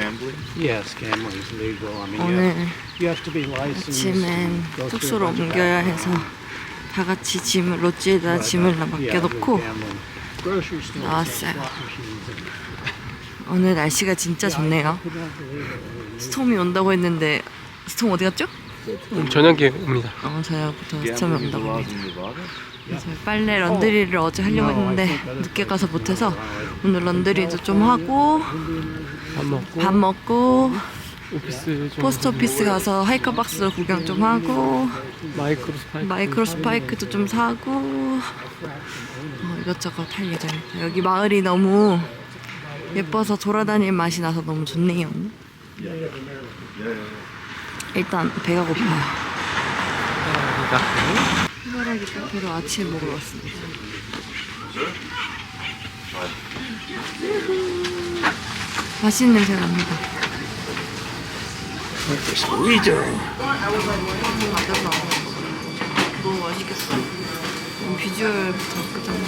gambling? Yes, gambling is legal. I mean, you 오늘 have, you have to be licensed. 아침엔 and go through a 숙소로 bunch of 옮겨야 background. 해서 다 같이 짐을 롯지에다 But, 짐을 uh, yeah, 맡겨놓고 the gambling. Grocery stores have 나왔어요. slot machines in it. 오늘 날씨가 진짜 좋네요. Could not believe it. 스톰이 온다고 했는데 스톰 어디 갔죠? 저녁에 옵니다. 어, 저녁부터 스톰이 Gambling is 온다고 합니다. in Nevada? 그래서 빨래 런드리를 어제 하려고 했는데 늦게 가서 못해서 오늘 런드리도 좀 하고 밥 먹고 밥 먹고 오피스 좀 포스트 오피스 가서 하이커박스 구경 좀 하고 마이크로 스파이크 마이크로 스파이크도 좀 사고 어, 이것저것 할 예정입니다. 여기 마을이 너무 예뻐서 돌아다닐 맛이 나서 너무 좋네요. 일단 배가 고파요. 해바라기 카페로 아침 먹으러 왔습니다. 맛있는 냄새 납니다. 맞아서 너무 맛있겠어. 음, 비주얼부터 끝장나.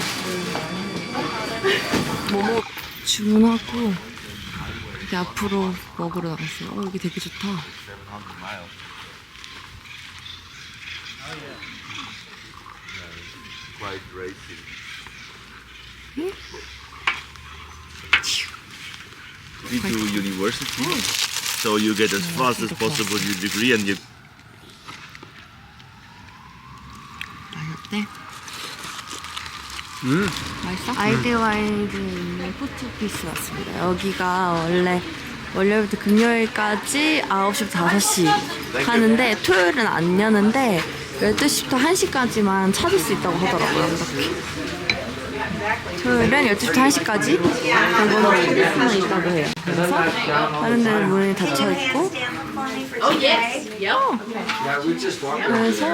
뭐 주문하고 이제 앞으로 먹으러 나갔어요. 어, 여기 되게 좋다. Quite racing. We do university, so you get as fast as possible your degree and you 맛이 어때? 음. 맛있어? 아이데와일드에 있는 포트피스 왔습니다. 여기가 원래 월요일부터 금요일까지 9시부터 5시 하는데 토요일은 안 여는데 12시부터 1시까지만 찾을 수 있다고 하더라고요. 이렇게. 토요일은 12시부터 1시까지 정도는 하나 있다고 해요. 그래서 다른 데는 문이 닫혀 있고 그래서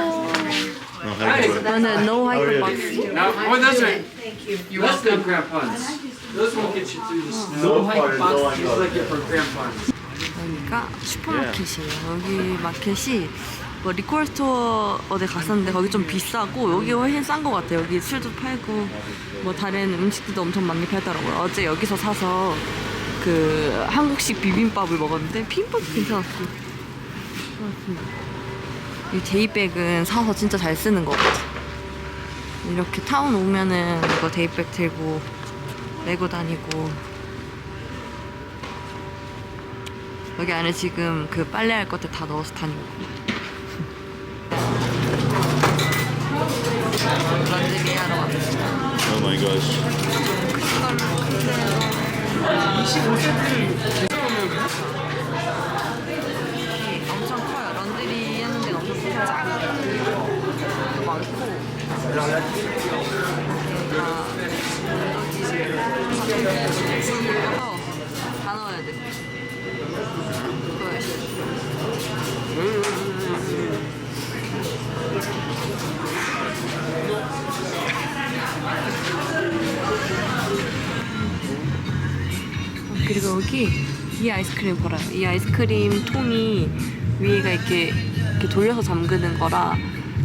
no, have you- 저는 no hike box Now, oh, those are, that's the crampons. Those won't get you through the snow. No hike boxes, just like it for crampons. 여기가 슈퍼마켓이에요. 여기 마켓이 뭐 리콜 스토어 어디 갔었는데 거기 좀 비싸고 여기 훨씬 싼 것 같아요. 여기 술도 팔고 뭐 다른 음식들도 엄청 많이 팔더라고요. 어제 여기서 사서 그 한국식 비빔밥을 먹었는데 비빔밥도 괜찮았어. 괜찮았습니다. 이 데이백은 사서 진짜 잘 쓰는 거거든. 이렇게 타운 오면은 이거 데이백 들고 메고 다니고 여기 안에 지금 그 빨래할 것들 다 넣어서 다니고 런드리 하러 왔어요. Oh my gosh. 엄청 여기 이 아이스크림 팔아요. 이 아이스크림 통이 위에가 이렇게, 이렇게 돌려서 잠그는 거라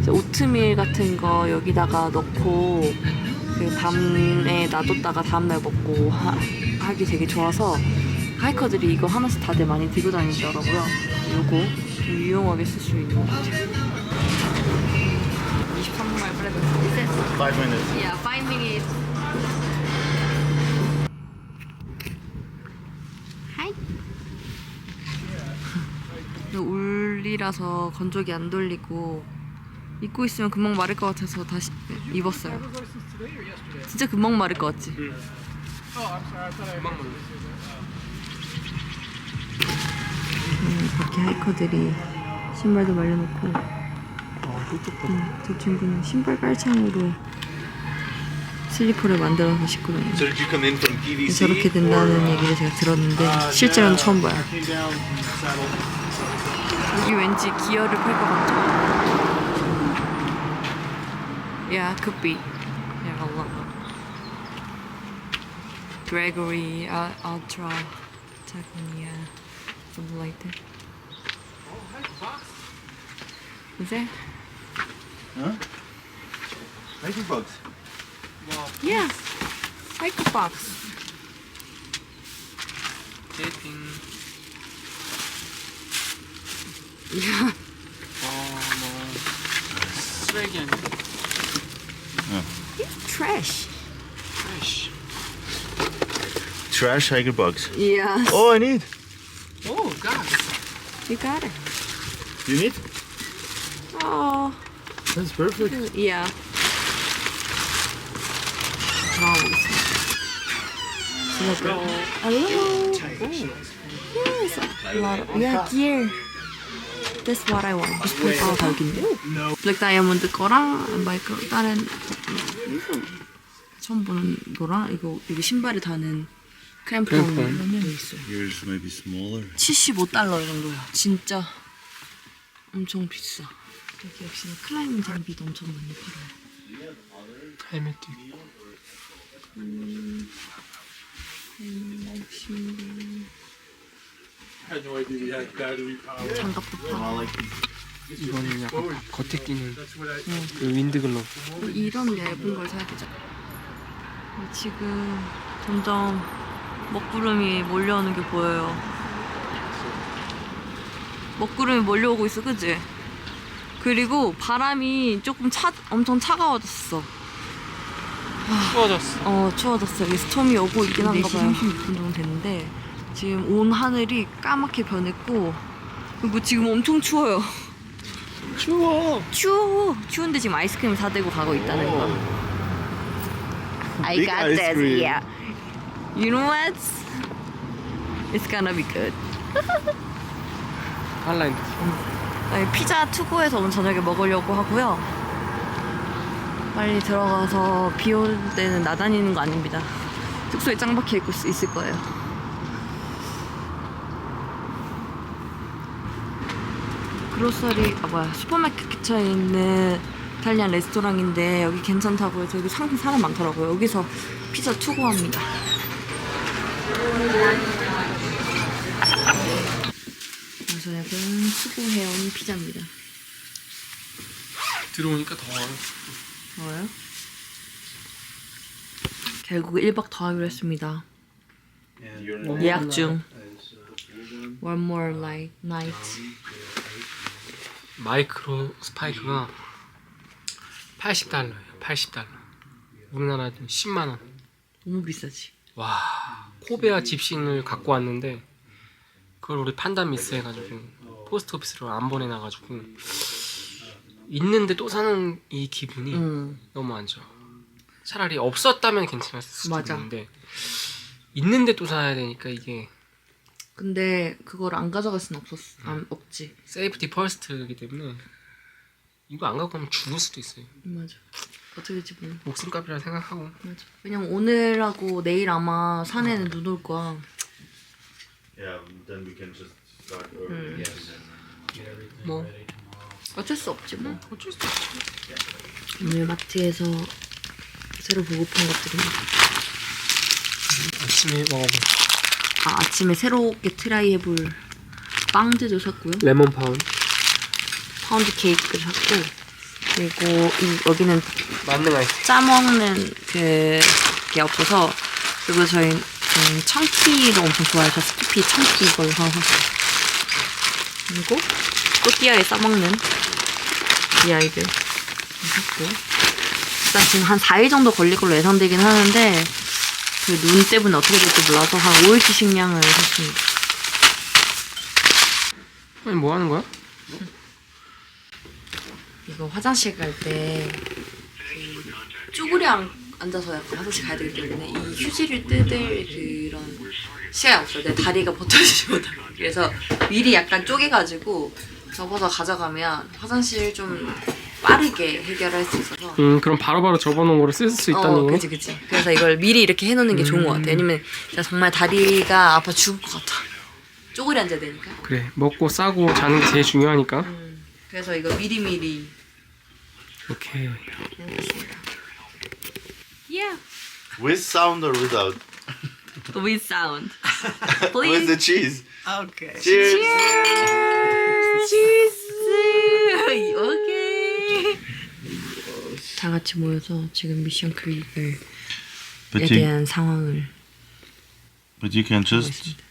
오트밀 같은 거 여기다가 넣고 그 밤에 놔뒀다가 다음날 먹고 하, 하기 되게 좋아서 하이커들이 이거 하나씩 다들 많이 들고 다니더라고요. 요거 좀 유용하게 쓸 수 있는 것 같아요. 23분 말 브레드. Five minutes. Yeah, 5 minutes. 하이. 울리라서 건조기 안 돌리고 입고 있으면 금방 마를 것 같아서 다시 입었어요. 진짜 금방 마를 것 같지? 음, 밖에 하이커들이 신발도 말려놓고 음, 저 친구는 신발 깔창으로 슬리퍼를 만들어서 신고 다녀요. So did you come in from PVC? 저렇게 된다는 얘기를 제가 들었는데 실제로는 처음 봐요. 여기 왠지 기어를 팔 것 같죠? Yeah, could be. Yeah, a lot. Gregory, uh, Ultra, Patagonia, something like that. Is? Huh? Hiking bugs. Yeah. Hiker box. 데이팅 아뭐 쓰레기 아니야? Trash. 아이씨. Trash Tiger bugs. Yeah. Oh, I need. 오, 갓. You got it. You need? Oh. That's perfect. Yeah. Hello. Yes. A lot of, yeah, gear. That's what I want. 아, 다 여기인데? 블랙 다이아몬드 거랑 마이크로 다른 처음 보는 거랑 이거 이게 신발에 다는. 여기 있어요. Be smaller. 75달러 정도야. 진짜 엄청 비싸. 여기 역시 클라이밍 장비도 엄청 많이 팔아요. 헬멧도 있고. 장갑도 팔아. 이거는 약간 겉에 끼는 그 윈드 글러브. 이런 얇은 걸 사야 되죠. 지금 점점 먹구름이 몰려오는 게 보여요. 먹구름이 몰려오고 있어, 그지? 그리고 바람이 조금 차, 엄청 차가워졌어. 추워졌어. 어, 추워졌어. 여기 스톰이 오고 있긴 한가 봐요. 36분 정도 됐는데 지금 온 하늘이 까맣게 변했고 그리고 지금 엄청 추워요. 추워. 추워. 추운데 지금 아이스크림 사들고 가고 있다는 거. I Big got ice this. cream. Yeah. You know what? It's gonna be good. 한라인. 아니, 피자 투고해서 오늘 저녁에 먹으려고 하고요. 빨리 들어가서 비 올 때는 나다니는 거 아닙니다. 숙소에 짱 박혀 있고 있- 있을 거예요. 그로서리 아 뭐야 슈퍼마켓 근처에 있는 이탈리안 레스토랑인데 여기 괜찮다고 해서 여기 상 사람 많더라고요. 여기서 피자 투고합니다. 저녁은 투고해온 피자입니다. 들어오니까 더워 요. 좋아요. 결국 1박 더 하기로 했습니다. 예약 중. One more night. night. 마이크로 스파이크가 80달러예요. 80달러. 우리나라 돈 10만 원. 너무 비싸지. 와, 코베아 집신을 갖고 왔는데 그걸 우리 판단 미스해가지고 포스트 오피스로 안 보내놔가지고 있는데 또 사는 이 기분이 응. 너무 안 좋아. 차라리 없었다면 괜찮았을 수도 맞아. 있는데 있는데 또 사야 되니까 이게 근데 그걸 안 가져갈 순 없었. 안 없지. 세이프티 퍼스트이기 때문에 이거 안 갖고 가면 죽을 수도 있어요. 맞아. 어떻게 될지 몰라. 목숨 값이라 생각하고 맞아. 왜냐면 오늘하고 내일 아마 산에는 눈 올 거야. Yeah, then we can just start early. 뭐 어쩔 수 없지 뭐. 어쩔 수 없지. 오늘 마트에서 새로 보급한 것들입니다. 아침에 먹어본 아, 아침에 새롭게 트라이 해볼 빵들도 샀고요. 레몬 파운 파운드 케이크를 샀고 그리고 이, 여기는 만능 아이스. 짜먹는 그게 없어서 그리고 저희 저희 청키를 엄청 좋아해서 스키피 청키 이걸 샀어요. 그리고 또띠아에 싸먹는 이 아이들 샀고 일단 지금 한 4일 정도 걸릴 걸로 예상되긴 하는데 그 눈 때문에 어떻게 될지 몰라서 한 5일치 식량을 샀습니다. 아니 뭐 하는 거야? 이거 화장실 갈 때 쭈그려 앉- 앉아서 약간 화장실 가야 되기 때문에 이 휴지를 뜯을 그런 시간이 없어요. 내 다리가 버텨주지 못하고 그래서 미리 약간 쪼개가지고 접어서 가져가면 화장실 좀 빠르게 해결할 수 있어서 음 그럼 바로바로 접어놓은 거를 쓸 수 있다는 어, 거. 그치 그치. 그래서 이걸 미리 이렇게 해놓는 게 좋은 것 같아. 왜냐면 진짜 정말 다리가 아파 죽을 것 같아. 쪼그려 앉아야 되니까. 그래 먹고 싸고 자는 게 제일 중요하니까. 그래서 이거 미리 미리 오케이. 해놓겠습니다. Yeah. With sound or without? With sound. With Please. the cheese. Okay. Cheers. 치즈. 오케이. 다 같이 모여서 지금 미션 크리에이터에 But you, 대한 상황을 but you can 보고 just 있습니다.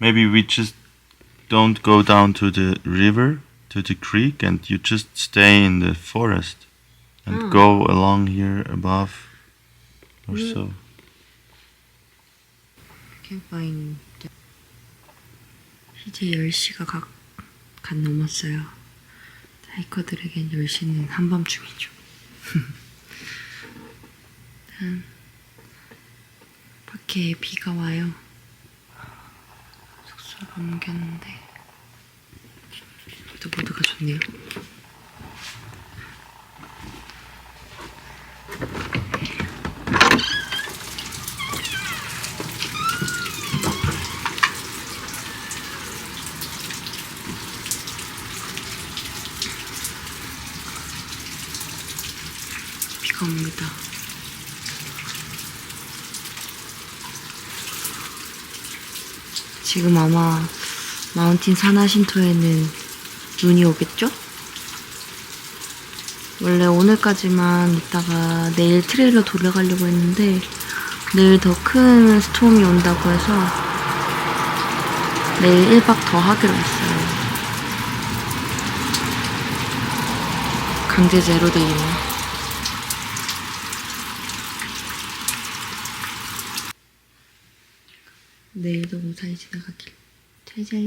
maybe we just don't go down to the river, to the creek, and you just stay in the forest and Ah. go along here above or so. Can't find. 이제 10시가 각, 간 넘었어요. 하이커들에겐 10시는 한밤중이죠. 일단 밖에 비가 와요. 숙소를 옮겼는데 그래도 모드가 좋네요. 비가 옵니다. 지금 아마 마운틴 사나신토에는 눈이 오겠죠? 원래 오늘까지만 있다가 내일 트레일러 돌아가려고 했는데 내일 더 큰 스톰이 온다고 해서 내일 1박 더 하기로 했어요. 강제 제로데이네. 내일도 무사히 지나가길. 잘 자요.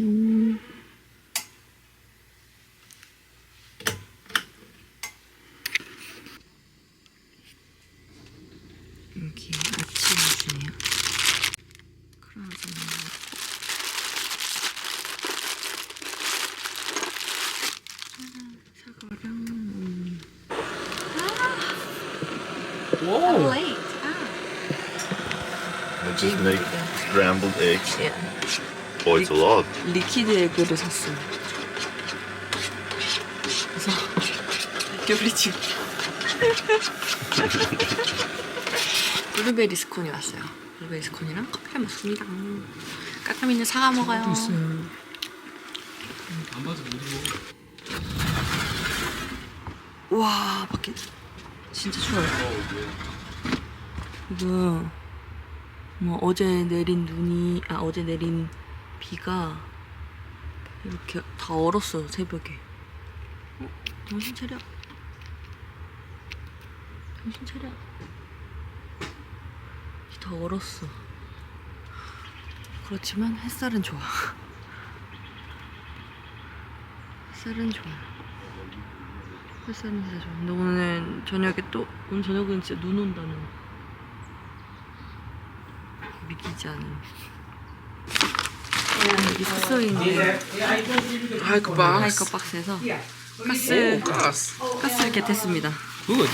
여기 아침 주네요. 크라우즈는 사과랑 음. 오! And just make scrambled eggs. Yeah. Oh, it's a lot. 리퀴드 에그를 샀어요. 그래서 중. 블루베리 스콘이 왔어요. 블루베리 스콘이랑 커피를 먹습니다. 까까미는 사과 먹어요. 와 밖에 진짜 추워요. 이거 뭐 어제 내린 눈이 아 어제 내린 비가 이렇게 다 얼었어요 새벽에. 어? 정신 차려. 정신 차려. 다 얼었어. 그렇지만 햇살은 좋아. 햇살은 좋아. 햇살은 진짜 좋아. 근데 오늘 저녁에 또 오늘 저녁은 진짜 눈 온다는. 믿기지 않은. 여기 숙소에 있는 하이크 박스. 하이커 박스에서 가스 가스. 가스를 겟했습니다. 굿.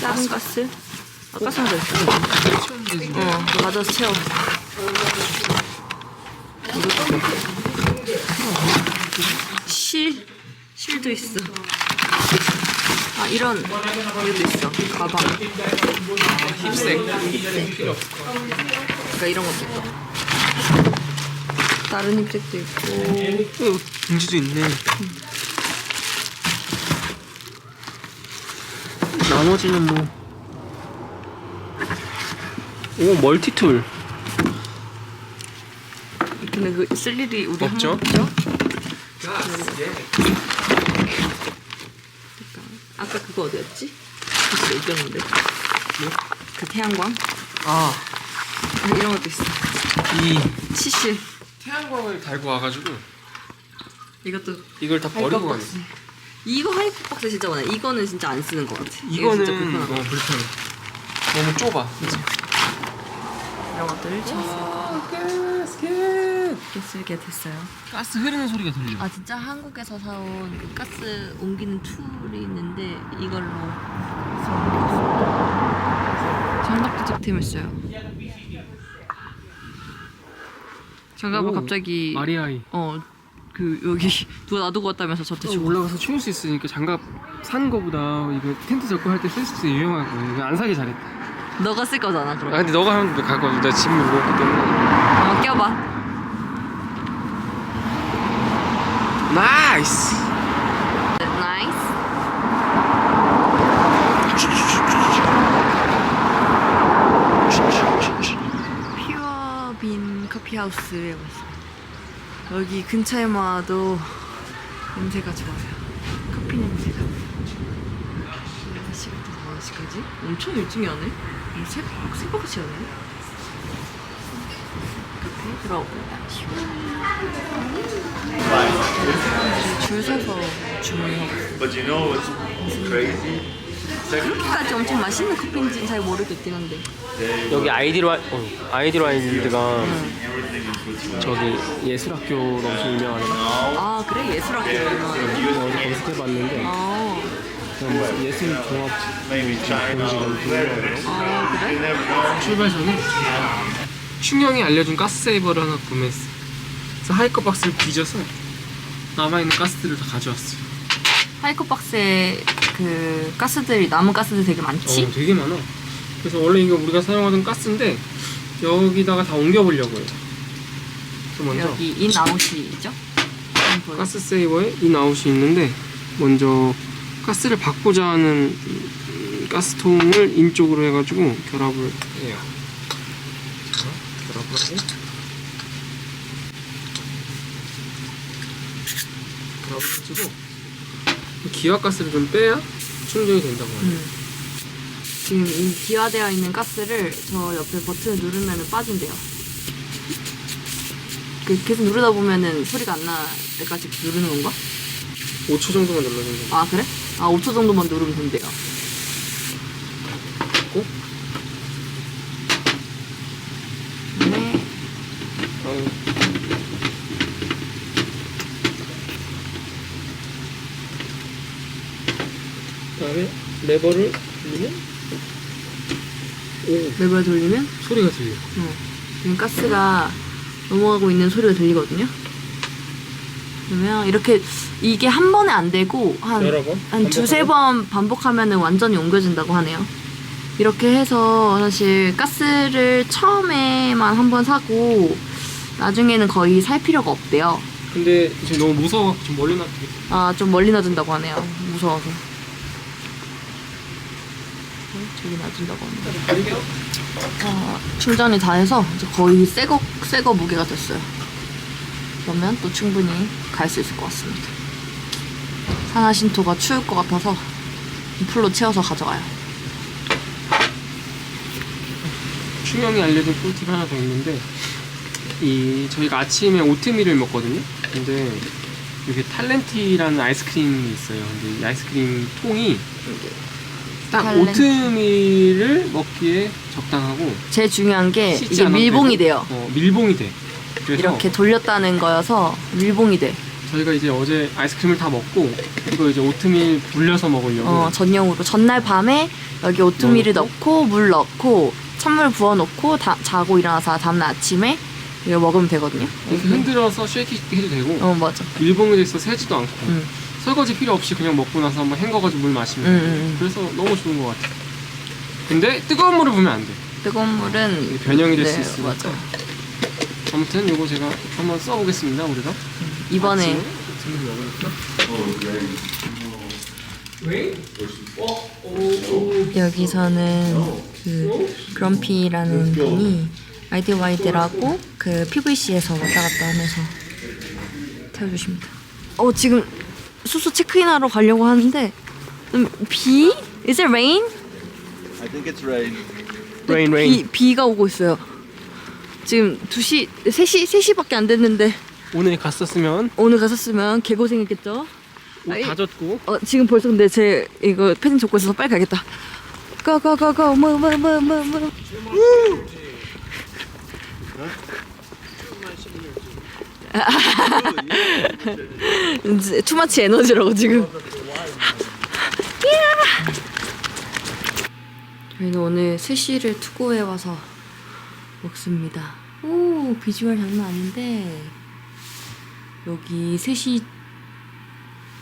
작은 가스? 아, 가스 하나 더 있어. 어, 맞아서 채워. 실, 실도 있어. 아, 이런, 이것도 있어. 가방. 힙색. 그러니까 이런 것도 있어. 다른 힙색도 있고. 오, 봉지도 있네. 나머지는 뭐. 오, 멀티툴. 근데 그 쓸 일이 우리 없죠? 한 없죠? 그러니까 아까 그거 어디였지? 그거 있었는데. 그 태양광? 아, 아, 이런 것도 있어. 이 치실. 태양광을 달고 와가지고 이것도 이걸 다 버리고 가네. 하이퍼박스. 이거 하이퍼박스 진짜 많아. 이거는 진짜 안 쓰는 것 같아. 이거 이거는 진짜 어, 불편하다. 불편해. 너무 좁아. 이런 것들 쳤어. 가 스, 가스. 가스를 겟했어요. 가스 흐르는 소리가 들려. 아 진짜 한국에서 사온 그 가스 옮기는 툴이 있는데 이걸로 장갑도 득템했어요. 장갑을 오, 갑자기 마리아이. 어 그 여기 누가 놔두고 왔다면서 저한테 또 주고 올라가서 추울 수 있으니까 장갑 산 거보다 이거 텐트 잡고 할 때 쓸 수 있어 유용하고 이거 안 사기 잘했다. 너가 쓸 거잖아 아 그럼. 근데 너가 하면 갖고 와줘. 내가 짐을 무겁기 때문에. 한번 껴봐. 나이스. 나이스. 퓨어 커피하우스에 왔어요. 여기 근처에만 와도 냄새가 좋아요. 커피 냄새가. 6시부터 5시까지? 엄청 일찍 하네? 음, 새벽, 새벽같이 하네? 들어오고요. 줄 서서. But you know what's crazy? 그렇게까지 엄청 맛있는 커피인지는 잘 모르겠긴 한데. 여기 아이디로 어, 아이디로 와일드가 저기 예술학교로 엄청 유명하더라. 아, 그래? 예술학교구나. 어디 검색해봤는데 아, 그냥 뭐 예술 종합 Maybe China. 아, 그래? 출발 전에 충영이 알려준 가스 세이버를 하나 구매했어. 그래서 하이커 박스를 뒤져서 남아있는 가스들을 다 가져왔어. 하이커 박스에 그 가스들이 남은 가스들 되게 많지? 어, 되게 많아. 그래서 원래 이거 우리가 사용하던 가스인데 여기다가 다 옮겨보려고 해요. 먼저 여기 인아웃이죠? 가스 세이버에 인아웃이 있는데 먼저 가스를 받고자 하는 음, 가스통을 인 쪽으로 해가지고 결합을 해요. 해주고 기압가스를 좀 빼야 충전이 된다고 해요. 음. 지금 이 기화되어 있는 가스를 저 옆에 버튼을 누르면 빠진대요. 그 계속 누르다 보면은 소리가 안 날 때까지 누르는 건가? 5초 정도만 눌러주면 돼요. 아 그래? 아 5초 정도만 누르면 된대요. 됐고 네. 어, 그다음에 레버를 누르면 오 레버를 돌리면 소리가 들려. 어, 지금 가스가 넘어가고 있는 소리가 들리거든요. 그러면 이렇게 이게 한 번에 안 되고 한, 여러 번? 한 두세 번 반복하면 완전히 옮겨진다고 하네요. 이렇게 해서 사실 가스를 처음에만 한 번 사고 나중에는 거의 살 필요가 없대요. 근데 지금 너무 무서워 좀 멀리 놔두겠어. 아, 좀 멀리 놔둔다고 하네요. 무서워서. 어, 저기 놔둔다고 하네요. 아, 충전이 다 해서 이제 거의 새거, 새거 무게가 됐어요. 그러면 또 충분히 갈 수 있을 것 같습니다. 산화신토가 추울 것 같아서 풀로 채워서 가져가요. 충영이 알려준 꿀팁 하나 더 있는데 이 저희가 아침에 오트밀을 먹거든요. 근데 여기 탈렌티라는 아이스크림이 있어요. 근데 이 아이스크림 통이 딱. 오트밀을 먹기에 적당하고 제일 중요한 게 씻지 이게 않아도 밀봉이 돼요. 어, 밀봉이 돼. 그래서 이렇게 돌렸다는 거여서 밀봉이 돼. 저희가 이제 어제 아이스크림을 다 먹고 이거 이제 오트밀 불려서 먹으려고 어, 전용으로 전날 밤에 여기 오트밀을 넣고 물 넣고 찬물 부어 놓고 다, 자고 일어나서 다음 날 아침에 이거 먹으면 되거든요. 이렇게 흔들어서 쉐이크 해도 되고 어 맞아. 밀봉이 돼서 새지도 않고 음. 설거지 필요 없이 그냥 먹고 나서 한번 헹궈가지고 물 마시면 음, 돼. 음, 음. 그래서 너무 좋은 것 같아. 근데 뜨거운 물을 부으면 안 돼. 뜨거운 물은 변형이 될 수 네, 있으니까. 맞아. 아무튼 요거 제가 한번 써보겠습니다 우리가. 이번에 먹으니까. 왜? 여기서는 그 그럼피라는 분이 아이디 와이드라고 그 PVC에서 왔다 갔다 하면서 태워주십니다. 어 지금 숙소 체크인하러 가려고 하는데 음, 비? Is it rain? I think it's rain. Rain, 비, rain. 비가 오고 있어요. 지금 2시, 3시, 3시밖에 안 됐는데 오늘 갔었으면 오늘 갔었으면 개고생했겠죠? 옷 아이. 다 젖고 어, 지금 벌써 근데 제 이거 패딩 접고 있어서 빨리 가야겠다. 고고고고 뭐뭐뭐뭐 이제 투마치 에너지라고 지금. 이야. 저희는 오늘 스시를 투고해 와서 먹습니다. 오 비주얼 장난 아닌데 여기 스시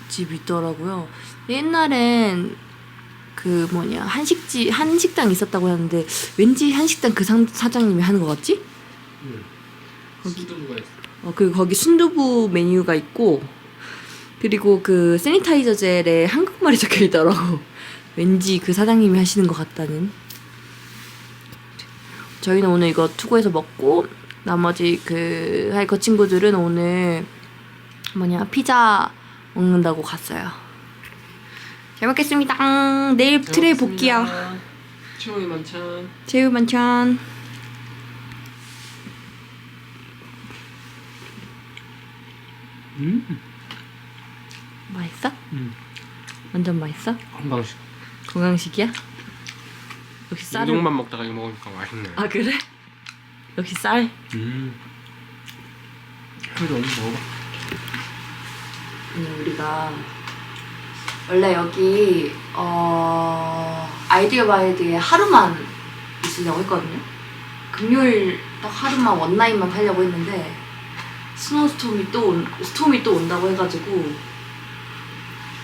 집 있더라고요. 옛날엔 그 뭐냐 한식집 한식당 있었다고 하는데 왠지 한식당 그 상, 사장님이 하는 것 같지? 거기 누가 있어? 어, 그 거기 순두부 메뉴가 있고 그리고 그 세니타이저 젤에 한국말이 적혀 있더라고. 왠지 그 사장님이 하시는 것 같다는. 저희는 오늘 이거 투고해서 먹고 나머지 그 하이커 친구들은 오늘 뭐냐 피자 먹는다고 갔어요. 잘 먹겠습니다. 내일 트레이 복귀야. 최홍이 만찬. 제우 만찬. 음. 맛있어? 음. 완전 맛있어? 한방식. 건강식이야? 역시 쌀을 우동만 먹다가 이거 먹으니까 맛있네. 아 그래? 역시 쌀? 음. 그래도 얼른 먹어봐. 아니 우리가 원래 여기 어 아이디어 바이드에 하루만 있으려고 했거든요. 금요일 딱 하루만 원나잇만 하려고 했는데 스노우스톰이 또 온, 스톰이 또 온다고 해가지고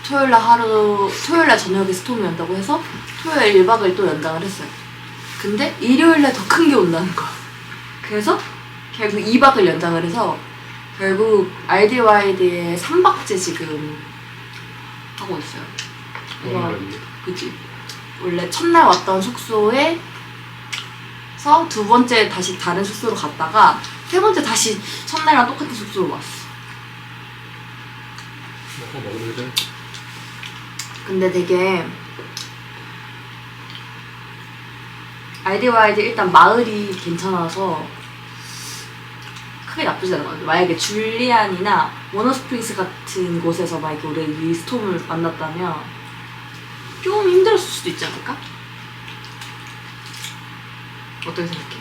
토요일 날 하루 토요일 날 저녁에 스톰이 온다고 해서 토요일 1박을 또 연장을 했어요. 근데 일요일 날 더 큰 게 온다는 거야. 그래서 결국 2박을 연장을 해서 결국 아이디와이드의 3박째 지금 하고 있어요. 그래서 그치 원래 첫날 왔던 숙소에 서 두 번째 다시 다른 숙소로 갔다가 세 번째 다시 첫날이랑 똑같은 숙소로 왔어. 먹어. 근데 되게 아이디와이드 일단 마을이 괜찮아서 크게 나쁘지 않은 것 같아요. 만약에 줄리안이나 워너스프링스 같은 곳에서 만약에 우리 이 스톰을 만났다면 좀 힘들었을 수도 있지 않을까? 어떻게 생각해?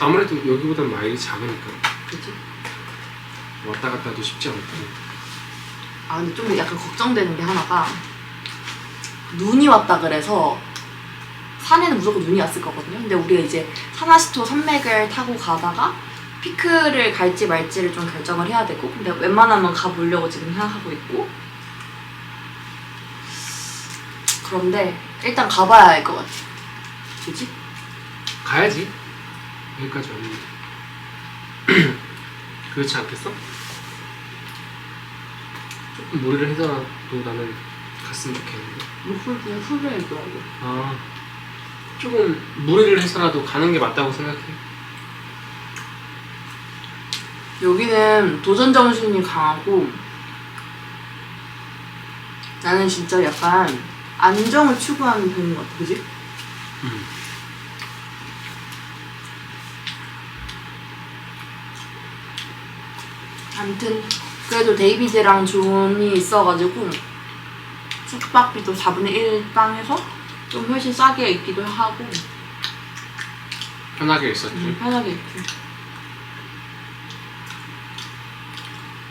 아무래도 여기보단 마일이 작으니까 그치? 왔다 갔다 하도 쉽지 않고. 아 근데 좀 약간 걱정되는 게 하나가 눈이 왔다 그래서 산에는 무조건 눈이 왔을 거거든요. 근데 우리가 이제 사나시토 산맥을 타고 가다가 피크를 갈지 말지를 좀 결정을 해야 되고 근데 웬만하면 가보려고 지금 생각하고 있고 그런데 일단 가봐야 할 것 같아. 그지? 가야지. 여기까지 왔는데. 그렇지 않겠어? 조금 무리를 해서라도 나는 갔으면 좋겠는데. 그냥 후련해 있더라고. 아, 조금 무리를 해서라도 가는 게 맞다고 생각해. 여기는 도전 정신이 강하고 나는 진짜 약간 안정을 추구하는 편인 것 같아, 그지? 음. 아무튼 그래도 데이비드랑 존이 있어가지고 숙박비도 4분의 1 빵해서 좀 훨씬 싸게 있기도 하고 편하게 있었지. 음, 편하게 있고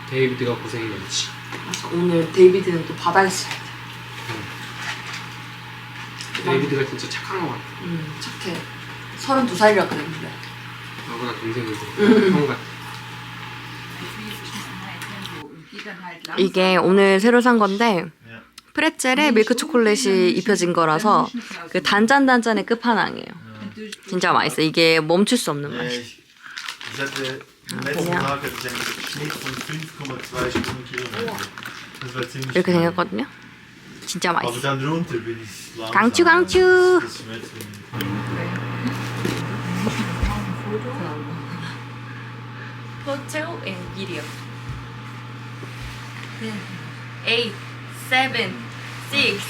데이비드가 고생이 많지. 그래서 오늘 데이비드는 또 바다에서 잘 때. 데이비드가 진짜 착한 것 같아. 음, 착해 32살이라 그랬는데 나보다 동생이고 음. 형 같아. 이게 오늘 새로 산 건데 프레첼에 밀크 초콜릿이 입혀진 거라서 그 단짠단짠의 끝판왕이에요. 진짜 맛있어. 이게 멈출 수 없는 맛이. ich hatte letzten Ja. Tag hatte ich einen Schnitt von 5,2 Stundenkilometer. Das war ziemlich 이렇게. 생겼거든요. 진짜 맛있어. 강추 강추. 호텔 앤 비디오. eight, seven, six,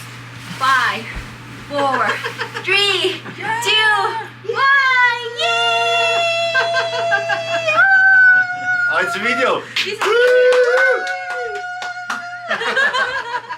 five, four, three, two, one. Yay! Oh, it's video.